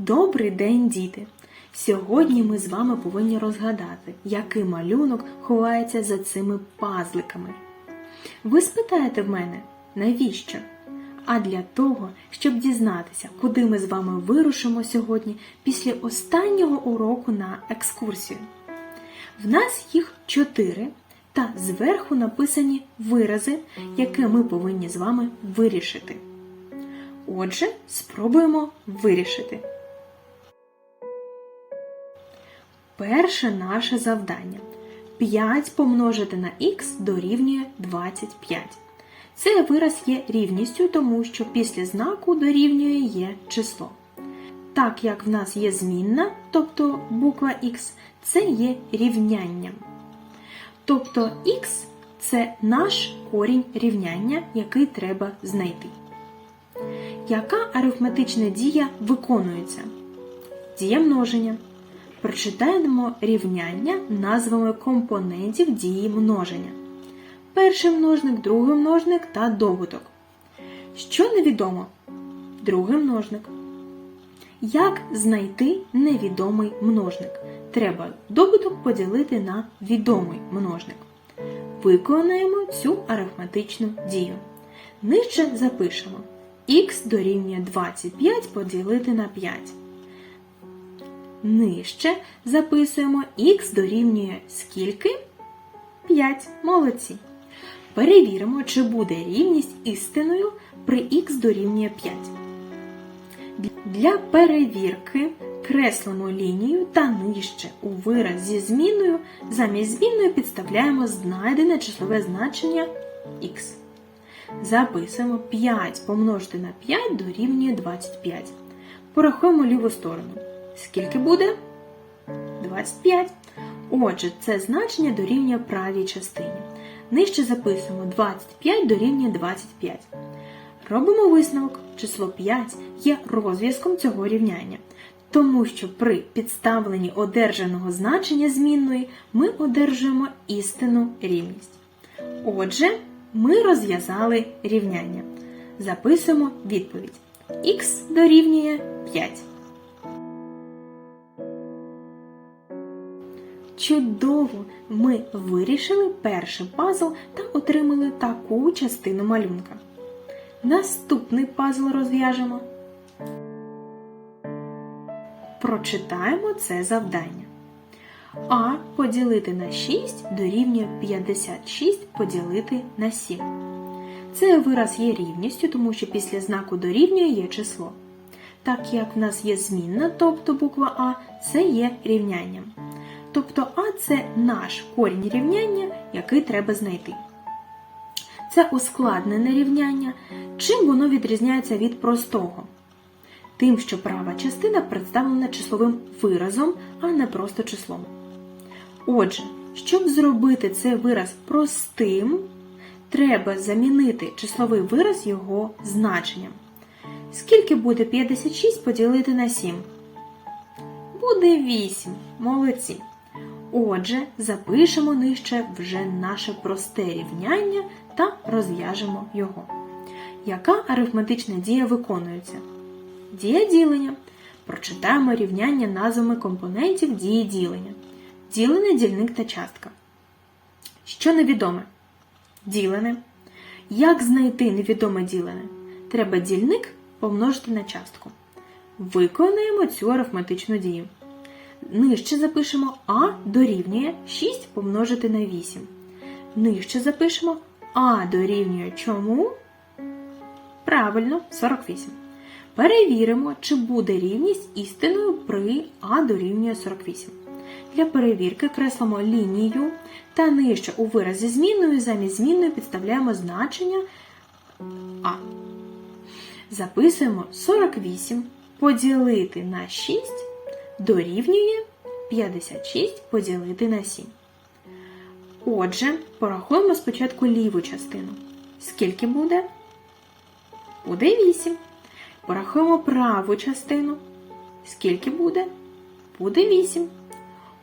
Добрий день, діти! Сьогодні ми з вами повинні розгадати, який малюнок ховається за цими пазликами. Ви спитаєте в мене, навіщо? А для того, щоб дізнатися, куди ми з вами вирушимо сьогодні після останнього уроку на екскурсію. В нас їх чотири, та зверху написані вирази, які ми повинні з вами вирішити. Отже, спробуємо вирішити. Перше наше завдання. 5 помножити на х дорівнює 25. Цей вираз є рівністю, тому що після знаку дорівнює є число. Так як в нас є змінна, тобто буква х, це є рівнянням. Тобто х це наш корінь рівняння, який треба знайти. Яка арифметична дія виконується? Дія множення. Прочитаємо рівняння назвами компонентів дії множення. Перший множник, другий множник та добуток. Що невідомо? Другий множник. Як знайти невідомий множник? Треба добуток поділити на відомий множник. Виконаємо цю арифметичну дію. Нижче запишемо х дорівнює 25 поділити на 5. Нижче записуємо х дорівнює скільки? 5. Молодці. Перевіримо, чи буде рівність істиною при х дорівнює 5. Для перевірки креслимо лінію та нижче у вираз зі зміною замість змінної підставляємо знайдене числове значення х. Записуємо 5 помножити на 5 дорівнює 25. Порахуємо ліву сторону. Скільки буде? 25. Отже, це значення дорівнює правій частині. Нижче записуємо 25 дорівнює 25. Робимо висновок. Число 5 є розв'язком цього рівняння, тому що при підставленні одержаного значення змінної ми одержуємо істинну рівність. Отже, ми розв'язали рівняння. Записуємо відповідь. Х дорівнює 5. Чудово! Ми вирішили перший пазл та отримали таку частину малюнка. Наступний пазл розв'яжемо. Прочитаємо це завдання. А поділити на 6 дорівнює 56 поділити на 7. Цей вираз є рівністю, тому що після знаку дорівнює є число. Так як в нас є змінна, тобто буква А, це є рівнянням. Тобто А це наш корінь рівняння, який треба знайти. Це ускладнене рівняння. Чим воно відрізняється від простого? Тим, що права частина представлена числовим виразом, а не просто числом. Отже, щоб зробити цей вираз простим, треба замінити числовий вираз його значенням. Скільки буде 56 поділити на 7? Буде 8. Молодці. Отже, запишемо нижче вже наше просте рівняння та розв'яжемо його. Яка арифметична дія виконується? Дія ділення. Прочитаємо рівняння назвами компонентів дії ділення. Ділене, дільник та частка. Що невідоме? Ділене. Як знайти невідоме ділене? Треба дільник помножити на частку. Виконуємо цю арифметичну дію. Нижче запишемо А дорівнює 6 помножити на 8. Нижче запишемо А дорівнює чому? Правильно, 48. Перевіримо, чи буде рівність істиною при А дорівнює 48. Для перевірки креслимо лінію та нижче у виразі змінною замість змінної підставляємо значення А. Записуємо 48 поділити на 6 дорівнює 56 поділити на 7. Отже, порахуємо спочатку ліву частину. Скільки буде? Буде 8. Порахуємо праву частину. Скільки буде? Буде 8.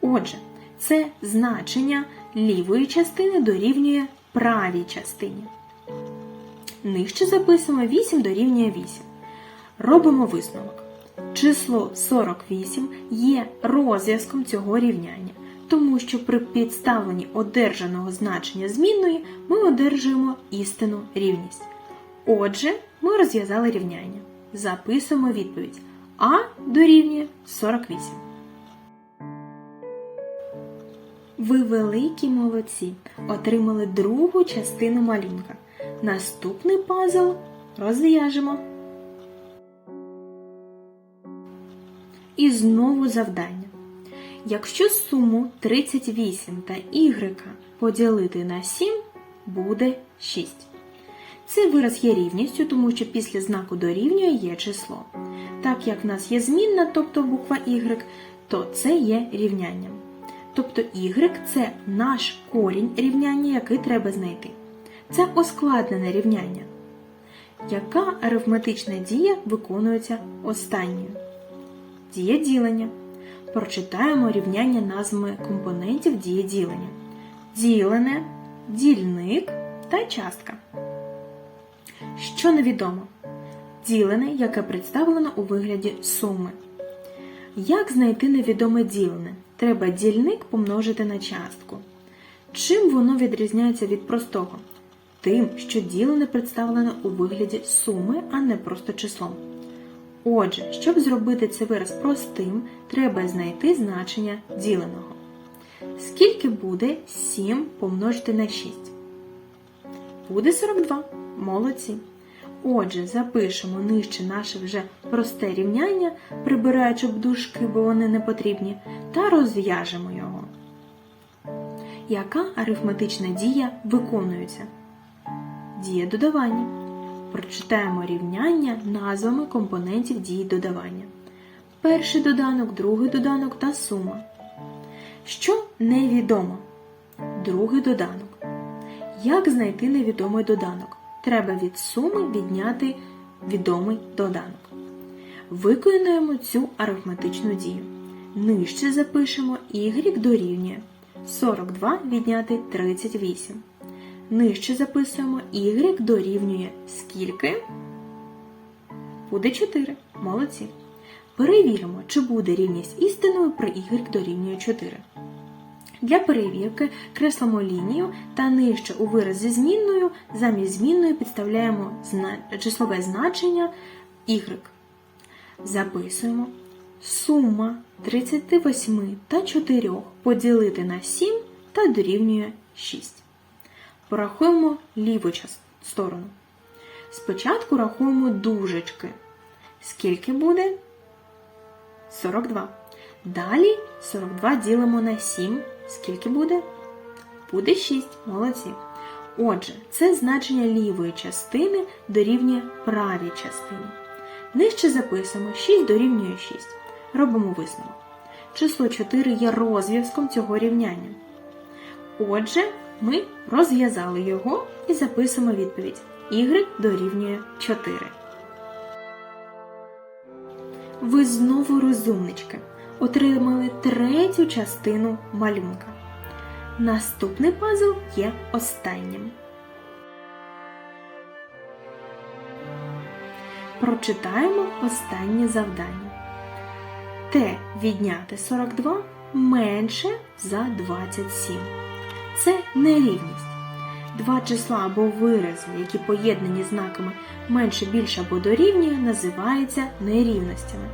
Отже, це значення лівої частини дорівнює правій частині. Нижче записуємо 8 дорівнює 8. Робимо висновок. Число 48 є розв'язком цього рівняння, тому що при підставленні одержаного значення змінної ми одержуємо істинну рівність. Отже, ми розв'язали рівняння. Записуємо відповідь А дорівнює 48. Ви великі молодці! Отримали другу частину малюнка. Наступний пазл розв'яжемо. І знову завдання. Якщо суму 38 та y поділити на 7, буде 6. Цей вираз є рівністю, тому що після знаку дорівнює є число. Так як в нас є змінна, тобто буква y, то це є рівнянням. Тобто y це наш корінь рівняння, який треба знайти. Це оскладнене рівняння. Яка арифметична дія виконується останньою? Дія ділення. Прочитаємо рівняння назвами компонентів дії ділення. Ділене, дільник та частка. Що невідомо? Ділене, яке представлено у вигляді суми. Як знайти невідоме ділене? Треба дільник помножити на частку. Чим воно відрізняється від простого? Тим, що ділене представлено у вигляді суми, а не просто числом. Отже, щоб зробити цей вираз простим, треба знайти значення діленого. Скільки буде 7 помножити на 6? Буде 42. Молодці. Отже, запишемо нижче наше вже просте рівняння, прибираючи б дужки, бо вони не потрібні, та розв'яжемо його. Яка арифметична дія виконується? Дія додавання. Прочитаємо рівняння назвами компонентів дії додавання. Перший доданок, другий доданок та сума. Що невідомо? Другий доданок. Як знайти невідомий доданок? Треба від суми відняти відомий доданок. Виконуємо цю арифметичну дію. Нижче запишемо y дорівнює 42 відняти 38. Нижче записуємо y дорівнює скільки? Буде 4. Молодці. Перевіримо, чи буде рівність істиною при y дорівнює 4. Для перевірки креслимо лінію та нижче у вираз зі змінною замість змінної підставляємо числове значення y. Записуємо сума 38 та 4 поділити на 7 та дорівнює 6. Порахуємо ліву сторону. Спочатку рахуємо дужечки. Скільки буде? 42. Далі 42 ділимо на 7. Скільки буде? Буде 6. Молодці. Отже, це значення лівої частини дорівнює правій частині. Нижче записуємо 6 дорівнює 6. Робимо висновок. Число 4 є розв'язком цього рівняння. Отже, ми розв'язали його і записуємо відповідь. Y дорівнює 4. Ви знову розумнички. Отримали третю частину малюнка. Наступний пазл є останнім. Прочитаємо останнє завдання. Т відняти 42 менше за 27. Це нерівність. Два числа або вирази, які поєднані знаками менше, більше або дорівнює, називаються нерівностями.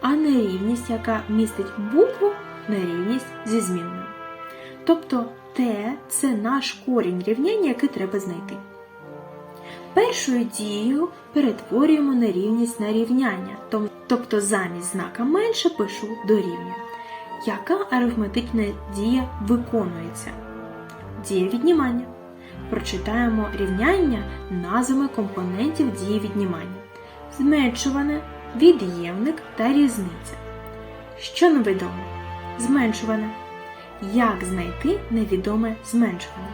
А нерівність, яка містить букву, нерівність зі змінною. Тобто Т це наш корінь рівняння, який треба знайти. Першою дією перетворюємо нерівність на рівняння, тобто замість знака менше пишу дорівнює. Яка арифметична дія виконується? Дія віднімання. Прочитаємо рівняння назвами компонентів дії віднімання. Зменшуване, від'ємник та різниця. Що невідомо? Зменшуване. Як знайти невідоме зменшуване?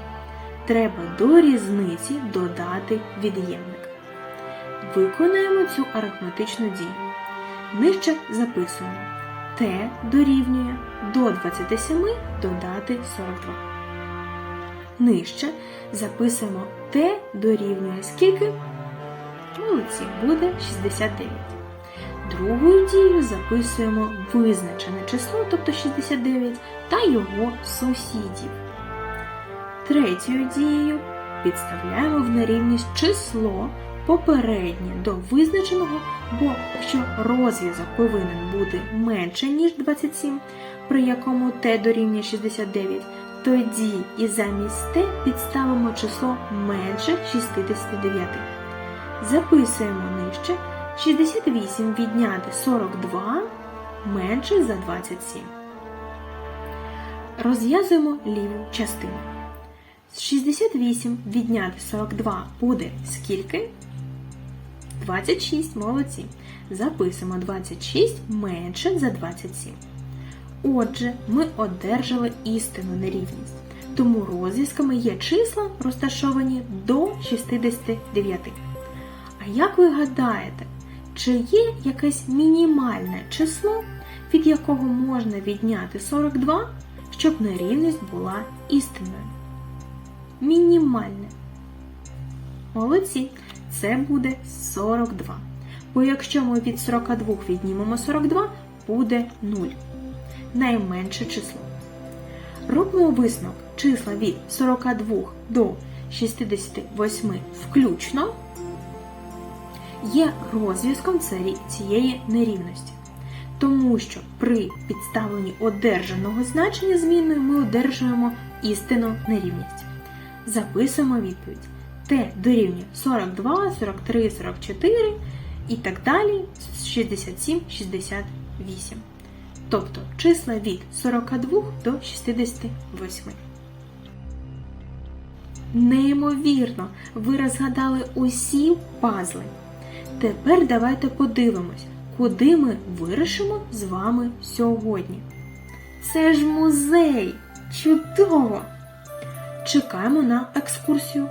Треба до різниці додати від'ємник. Виконаємо цю арифметичну дію. Нижче записуємо t дорівнює до 27 додати 42. Нижче записуємо t дорівнює скільки? Молодці, буде 69. Другою дією записуємо визначене число, тобто 69, та його сусідів. Третьою дією підставляємо в нерівність число попереднє до визначеного, бо якщо розв'язок повинен бути менше, ніж 27, при якому t дорівнює 69, тоді і замість t підставимо число менше 69. Записуємо нижче 68 відняти 42 менше за 27. Розв'язуємо ліву частину. З 68 відняти 42 буде скільки? 26, молодці. Записуємо 26 менше за 27. Отже, ми одержали істинну нерівність. Тому розв'язками є числа, розташовані до 69. А як ви гадаєте, чи є якесь мінімальне число, від якого можна відняти 42, щоб нерівність була істинною? Мінімальне. Молодці, це буде 42. Бо якщо ми від 42 віднімемо 42, буде 0. Найменше число. Робимо висновок числа від 42 до 68 включно є розв'язком цієї- нерівності. Тому що при підставленні одержаного значення змінною ми одержуємо істинну нерівність. Записуємо відповідь. Т дорівнює 42, 43, 44 і так далі 67, 68. Тобто числа від 42 до 68. Неймовірно, ви розгадали усі пазли. Тепер давайте подивимось, куди ми вирішимо з вами сьогодні. Це ж музей! Чудово! Чекаємо на екскурсію.